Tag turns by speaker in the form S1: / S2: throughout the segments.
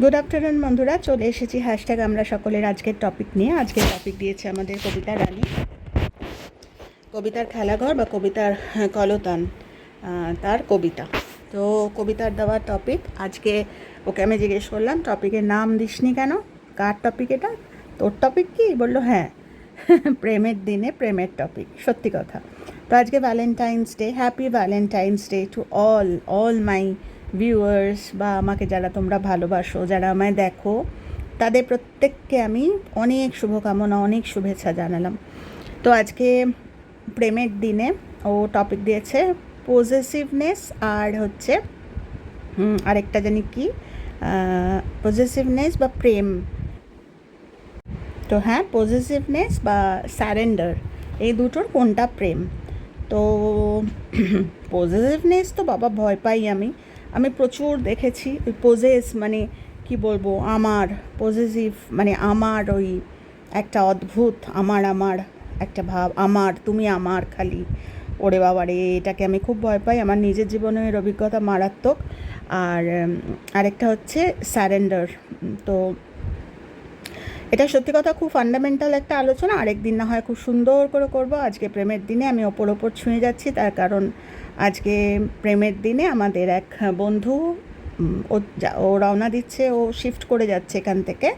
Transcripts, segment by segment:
S1: Good afternoon বন্ধুরা। চলে এসেছি হ্যাশট্যাগ আমরা সকলের আজকের টপিক নিয়ে। আজকের টপিক দিয়েছে আমাদের কবিতা রানী। কবিতার খেলাঘর বা কবিতার হ্যাঁ, কলতান তার কবিতা। তো কবিতার দেওয়া টপিক আজকে ওকে আমি জিজ্ঞেস করলাম টপিকের নাম দিসনি কেন? কার টপিক এটা? তোর টপিক কি? বলল হ্যাঁ। প্রেমের দিনে প্রেমের টপিক সত্যি কথা। তো আজকে Valentine's day happy Valentine's day to all all my viewers বা আমাকে যারা তোমরা ভালোবাসো, যারা আমায় দেখো, তাদের প্রত্যেককে আমি অনেক শুভকামনা, অনেক শুভেচ্ছা জানালাম। তো আজকে প্রেমের দিনে ও টপিক দিয়েছে পজেসিভনেস আর হচ্ছে আরেকটা জানি কি পজেসিভনেস বা প্রেম। তো হ্যাঁ পজেসিভনেস বা স্যারেন্ডার এই দুটোর কোনটা প্রেম? তো পজেসিভনেস তো বাবা ভয় পাই আমি। আমি প্রচুর দেখেছি, ওই পোজেস মানে কি বলব, আমার পজেসিভ মানে আমার ওই একটা অদ্ভুত, আমার আমার একটা ভাব, আমার, তুমি আমার খালি। ওরে বাবা রে, এটাকে আমি খুব ভয় পাই, আমার নিজের জীবনের অভিজ্ঞতা মারাত্মক। আর আরেকটা হচ্ছে স্যারেন্ডার তো এটা সত্যি কথা, খুব ফান্ডামেন্টাল একটা আলোচনা। আরেক দিন না হয় খুব সুন্দর করে করব। আজকে প্রেমের দিনে আমি ওপর ওপর ছুঁয়ে যাচ্ছি। তার কারণ আজকে প্রেমের দিনে আমাদের এক বন্ধু ও ও রওনা দিচ্ছে, ও শিফট করে যাচ্ছে এখান থেকে।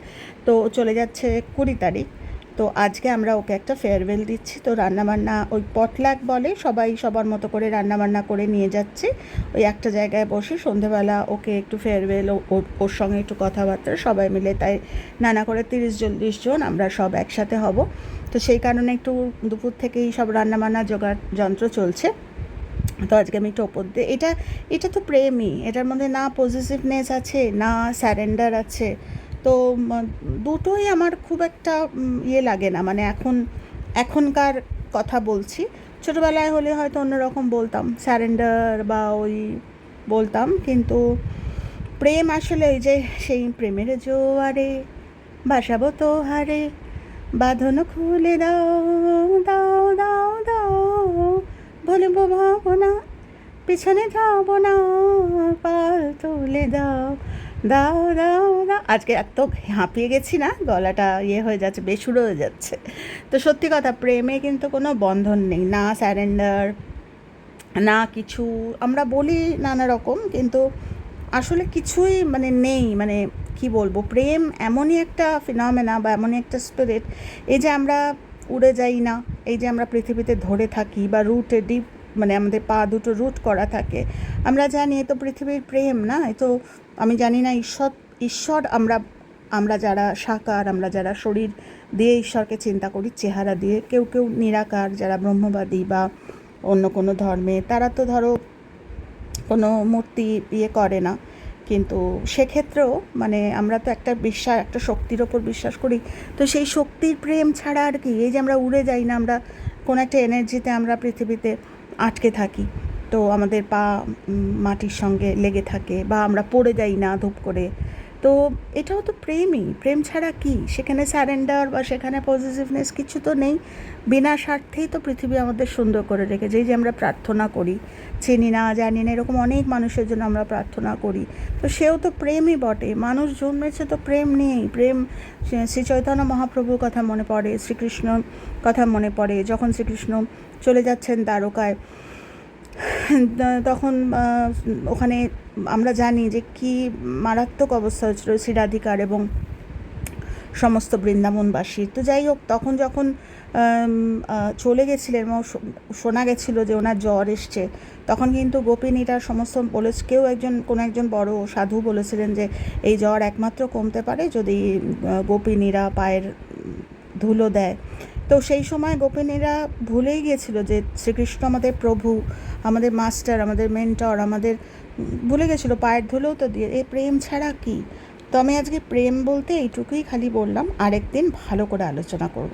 S1: তো চলে যাচ্ছে কুড়ি তারিখ। তো আজকে আমরা ওকে একটা ফেয়ারওয়েল দিচ্ছি। তো রান্নাবান্না ওই পটলাক বলে সবাই সবার মতো করে রান্নাবান্না করে নিয়ে যাচ্ছে। ওই একটা জায়গায় বসে সন্ধেবেলা ওকে একটু ফেয়ারওয়েল ওর সঙ্গে একটু কথাবার্তা সবাই মিলে তাই নানা করে তিরিশ চল্লিশ জন আমরা সব একসাথে হব। তো সেই কারণে একটু দুপুর থেকেই সব রান্নাবান্না জোগাড় যন্ত্র চলছে। তো আজকে আমি একটু ওপর দিয়ে এটা এটা তো প্রেমই। এটার মধ্যে না পজিটিভনেস আছে, না স্যারেন্ডার আছে। তো দুটোই আমার খুব একটা ইয়ে লাগে না। মানে এখন, এখনকার কথা বলছি। ছোটোবেলায় হলে হয়তো অন্যরকম বলতাম স্যারেন্ডার বা ওই বলতাম। কিন্তু প্রেম আসলে ওই যে, সেই প্রেমের জোয়ারে বাসাবো তো হারে। বাঁধন খুলে দাও দাও দাও দাও বলব ভাবনা। পিছনে যাব না, পাল তুলে দাও। দাও দাও দাও। আজকে এত হাঁপিয়ে গেছি না, গলাটা ইয়ে হয়ে যাচ্ছে বেসুরো হয়ে যাচ্ছে। তো সত্যি কথা, প্রেমে কিন্তু কোনো বন্ধন নেই, না স্যারেন্ডার না কিছু। আমরা বলি নানা রকম, কিন্তু আসলে কিছুই মানে নেই মানে কি বলব, প্রেম এমনই একটা ফিনমেনা বা এমনই একটা স্পিরিট এই যে আমরা উড়ে যাই না, এই যে আমরা পৃথিবীতে ধরে থাকি বা রুটে ডিপ মানে আমাদের পা দুটো রুট করা থাকে। আমরা জানি, এ তো পৃথিবীর প্রেম, না? এ তো আমি জানি না, ঈশ্বর ঈশ্বর আমরা আমরা যারা সাকার, আমরা যারা শরীর দিয়ে ঈশ্বরকে চিন্তা করি, চেহারা দিয়ে, কেউ কেউ নিরাকার, যারা ব্রহ্মবাদী বা অন্য কোনো ধর্মে, তারা তো ধরো কোনো মূর্তি ইয়ে করে না। কিন্তু সেক্ষেত্রেও মানে আমরা তো একটা বিশ্বাস, একটা শক্তির ওপর বিশ্বাস করি। তো সেই শক্তির প্রেম ছাড়া আর কি, এই যে আমরা উড়ে যাই না, আমরা কোনো একটা এনার্জিতে আমরা পৃথিবীতে আটকে থাকি। তো আমাদের পা মাটির সঙ্গে লেগে থাকে বা আমরা পড়ে যাই না ধূপ করে। তো এটাও তো প্রেমই। প্রেম ছাড়া কি? সেখানে স্যারেন্ডার বা সেখানে পজিটিভনেস কিছু তো নেই। বিনা স্বার্থেই তো পৃথিবী আমাদের সুন্দর করে রেখেছে। এই যে আমরা প্রার্থনা করি, চিনি না, জানি না, এরকম অনেক মানুষের জন্য আমরা প্রার্থনা করি। তো সেও তো প্রেমই বটে। মানুষ জন্মেছে তো প্রেম নেই প্রেম শ্রী চৈতন্য মহাপ্রভুর কথা মনে পড়ে শ্রীকৃষ্ণ কথা মনে পড়ে। যখন শ্রীকৃষ্ণ চলে যাচ্ছেন দ্বারকায় তখন ওখানে আমরা জানি যে কি মারাত্মক অবস্থা হয়েছিল শ্রী রাধিকার এবং সমস্ত বৃন্দাবনবাসী। তো যাই হোক, তখন যখন চলে গেছিলেন এবং শোনা গেছিল যে ওনার জ্বর এসছে, তখন কিন্তু গোপিনীরা সমস্ত বলে কেউ একজন, কোনো একজন বড় সাধু বলেছিলেন যে এই জ্বর একমাত্র কমতে পারে যদি গোপিনীরা পায়ের ধুলো দেয়। তো সেই সময় গোপিনীরা ভুলেই গিয়েছিল যে শ্রীকৃষ্ণ আমাদের প্রভু, আমাদের মাস্টার, আমাদের মেন্টর, আমাদের, ভুলে গেছিল পায়ের ধুলেও তো দিয়ে, এ প্রেম ছাড়া কি? তো আমি আজকে প্রেম বলতে এইটুকুই খালি বললাম, আরেকদিন ভালো করে আলোচনা করব।